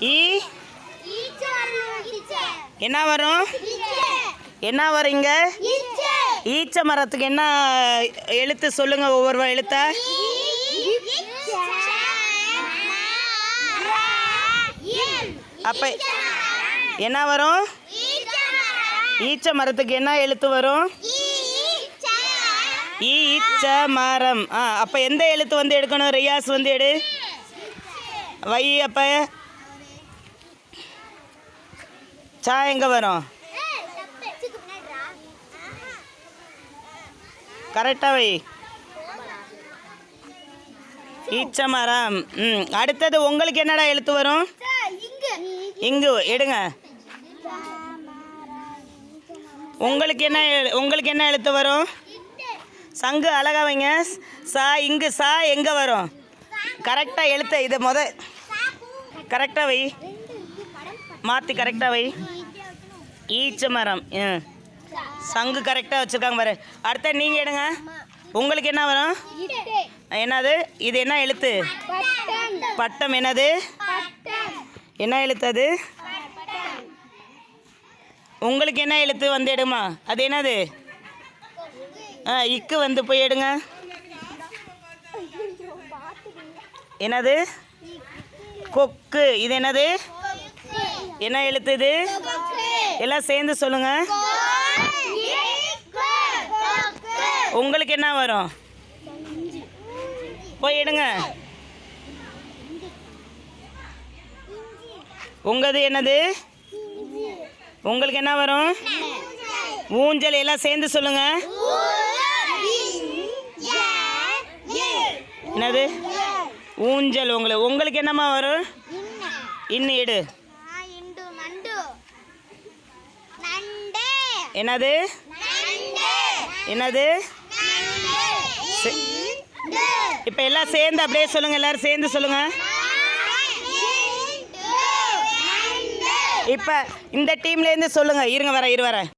ஈ? என்ன வரும்? என்ன வரும் ஈச்ச மரத்துக்கு என்ன எழுத்து சொல்லுங்க ஒவ்வொரு எழுத்த? அப்ப என்ன வரும்? ஈச்ச மரத்துக்கு என்ன எழுத்து வரும்? ஈச்ச மரம். ஆ அப்போ எந்த எழுத்து வந்து எடுக்கணும்? ரியாஸ் வந்து எடு. வை அப்போ. சா எங்கே வரும்? கரெக்டாக வை. ஈச்ச மரம். ம் அடுத்தது உங்களுக்கு என்னடா எழுத்து வரும்? இங்கு எடுங்க. உங்களுக்கு என்ன உங்களுக்கு என்ன எழுத்து வரும்? சங்கு அழகா வைங்க. சா இங்கு சா எங்கே வரும்? கரெக்டாக எழுத்த இது முத கரெக்டாக வை. மாற்றி கரெக்டாக வை. ஈச்ச மரம். சங்கு கரெக்டாக வச்சுருக்காங்க பாரு. அடுத்த நீங்கள் எடுங்க. உங்களுக்கு என்ன வரும்? என்னது? இது என்ன எழுத்து? பட்டம். என்னது? என்ன எழுத்து அது? உங்களுக்கு என்ன எழுத்து வந்து எடுமா? அது என்னது? ஆ இக்கு வந்து போய் எடுங்க. என்னது? கொக்கு. இது என்னது? என்ன எழுத்து இது எல்லாம் சேர்ந்து சொல்லுங்க. உங்களுக்கு என்ன வரும்? போய் எடுங்க. உங்கது என்னது? உங்களுக்கு என்ன வரும்? ஊஞ்சல். எல்லாம் சேர்ந்து சொல்லுங்க. என்னது? ஊஞ்சல். உங்களுக்கு உங்களுக்கு என்னம்மா வரும்? இன்னும் எடு. என்னது? என்னது? இப்போ எல்லாம் சேர்ந்து அப்படியே சொல்லுங்க எல்லாரும் சேர்ந்து சொல்லுங்க. இப்போ இந்த டீம்லேருந்து சொல்லுங்க. இருங்க வரேன் இரு வரேன்